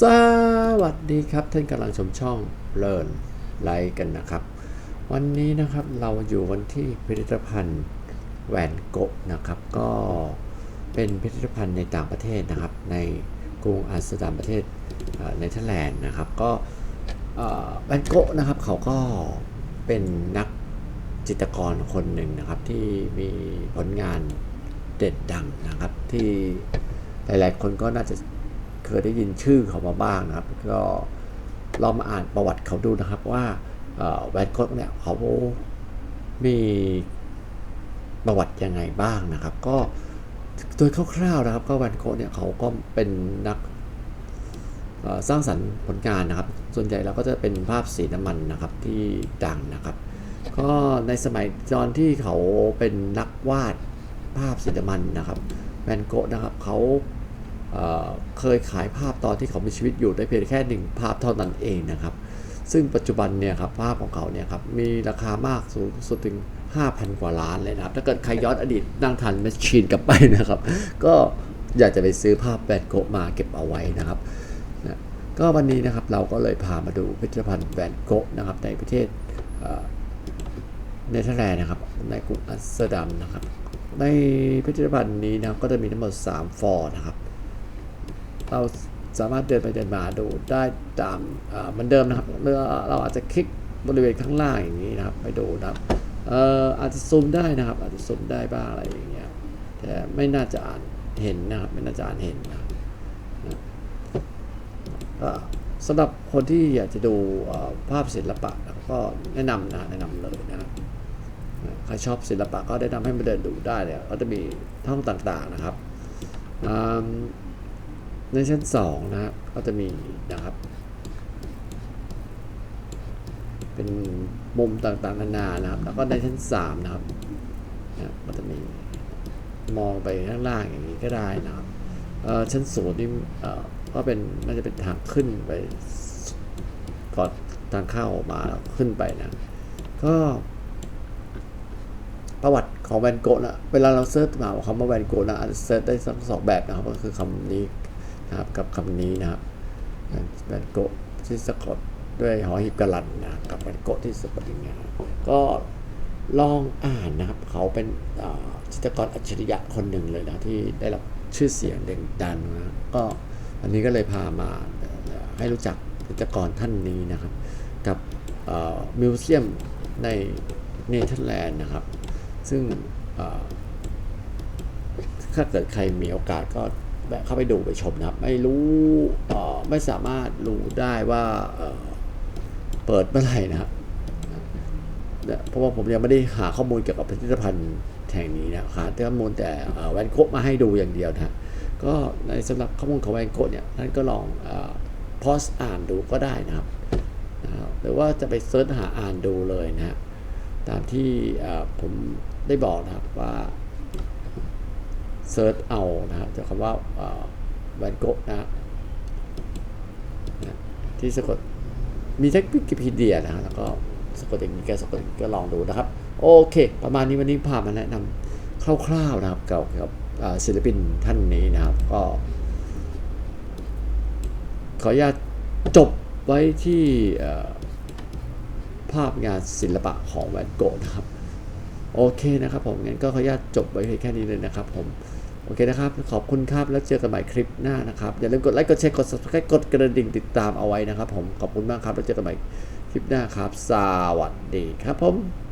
สวัสดีครับ ท่านกำลังชมช่องเลินไลค์กันนะครับ วันนี้นะครับเราอยู่กันที่พิพิธภัณฑ์แวนโกะนะครับ ก็เป็นพิพิธภัณฑ์ในต่างประเทศนะครับ ในกรุงอัมสเตอร์ดัมประเทศเนเธอร์แลนด์นะครับ ก็แวนโกะนะครับเขาก็เป็นนักจิตรกรคนหนึ่งนะครับ ที่มีผลงานเด่นดังนะครับ ที่หลายๆคนก็น่าจะ เคยได้ยินชื่อเขามาบ้างนะครับ ก็ลองมาอ่านประวัติเขาดูนะครับว่าแวนโก๊กเนี่ยเขามีประวัติยังไงบ้างนะครับ ก็โดยคร่าวๆนะครับก็แวนโก๊กเนี่ยเขาก็เป็นนักสร้างสรรค์ผลงานนะครับ ส่วนใหญ่เราก็จะเป็นภาพสีน้ำมันนะครับที่ดังนะครับ ก็ในสมัยตอนที่เขาเป็นนักวาดภาพสีน้ำมันนะครับแวนโก๊นะครับเขา เคยขายภาพตอนที่เขามีชีวิตอยู่ได้เพียงแค่หนึ่งภาพเท่านั้นเองนะครับ ซึ่งปัจจุบันเนี่ยครับภาพของเขาเนี่ยครับมีราคามากสูงสุดถึง 5,000 กว่าล้านเลยนะครับ ถ้าเกิดใครย้อนอดีตนั่งทันแมชชีนกลับไปนะครับ ก็อยากจะไปซื้อภาพแบนโกะมาเก็บเอาไว้นะครับนะก็วันนี้นะครับเราก็เลยพามาดูพิพิธภัณฑ์แวนโกะนะครับในประเทศเนเธอร์แลนด์นะครับในกรุงอัมสเตอร์ดัมนะครับในพิพิธภัณฑ์นี้นะก็จะมีทั้งหมด 3 ฟอร์นะครับ เราสามารถเดินไปเดินมาดูได้ตามเหมือนเดิมนะครับเราอาจจะคลิกบริเวณข้างล่างอย่างนี้นะครับ ไปดูนะครับเอ่ออาจจะซูมได้นะครับ อาจจะซูมได้บ้างอะไรอย่างเงี้ยแต่ไม่น่าจะอ่านเห็นนะครับ ไม่น่าจะอ่านเห็นนะสำหรับคนที่อยากจะดูภาพศิลปะก็แนะนำนะแนะนำเลยนะครับใครชอบศิลปะก็ได้นำให้มาเดินดูได้เนี่ยก็จะมีห้องต่างๆนะครับอืม ในชั้นสองนะครับ ก็จะมีนะครับ เป็นมุมต่างๆนานานะครับ แล้วก็ในชั้นสามนะครับนะก็จะมีมองไปข้างล่างอย่างนี้ก็ได้นะครับชั้นศูนย์นี่ก็เป็นน่าจะเป็นทางขึ้นไปก่อนทางเข้ามาขึ้นไปนะ ก็ประวัติของแวนโกะนะเวลาเราเซิร์ชมาคำว่าแวนโกะนะอาจจะเซิร์ชได้สองแบบนะครับก็คือคำนี้ นะครับกับคำนี้นะครับแวนโกที่สะกดด้วยหอหีบกระลันนะกับแวนโกที่สะกดอย่างเงี้ยก็ลองอ่านนะครับ เขาเป็นอ่าจิตรกรอัจฉริยะคนหนึ่งเลยนะที่ได้รับชื่อเสียงเด่นดังนะก็อันนี้ก็เลยพามาให้รู้จักจิตรกรท่านนี้นะครับ กับมิวเซียมในเนเธอร์แลนด์นะครับ ซึ่งถ้าเกิดใครมีโอกาสก็ แวะเข้าไปดูไปชมนะครับ ไม่รู้ต่อไม่สามารถรู้ได้ว่าเปิดเมื่อไหร่นะครับเนี่ยเพราะว่าผมยังไม่ได้หาข้อมูลเกี่ยวกับพิพิธภัณฑ์แห่งนี้นะหาข้อมูลแต่เอ่แวนโกะมาให้ดูอย่างเดียวนะก็ในสำหรับข้อมูลของแวนโกะเนี่ยท่านก็ลองพอสอ่านดูก็ได้นะครับนะครับหรือว่าจะไปเซิร์ชหาอ่านดูเลยนะฮะตามที่ผมได้บอกนะครับว่า เซิร์ชเอานะครับจากคำว่าแวนโกะนะที่สะกดมีเทควิกิพีเดียนะแล้วก็สะกดอย่างนี้ก็สะกดองก็ลองดูนะครับ โอเค ประมาณนี้วันนี้พามาแนะนำคร่าวๆนะครับเกี่ยวกับศิลปินท่านนี้นะครับก็ขออนุญาตจบไว้ที่ภาพงานศิลปะของแวนโกะนะครับ โอเคนะครับผมงั้นก็ขออนุญาตจบไว้แค่นี้เลยนะครับผม โอเคนะครับ ขอบคุณครับ แล้วเจอกันใหม่คลิปหน้านะครับ อย่าลืมกดไลค์ กดแชร์ กด subscribe กดกระดิ่งติดตามเอาไว้นะครับผม ขอบคุณมากครับ แล้วเจอกันใหม่คลิปหน้าครับ สวัสดีครับผม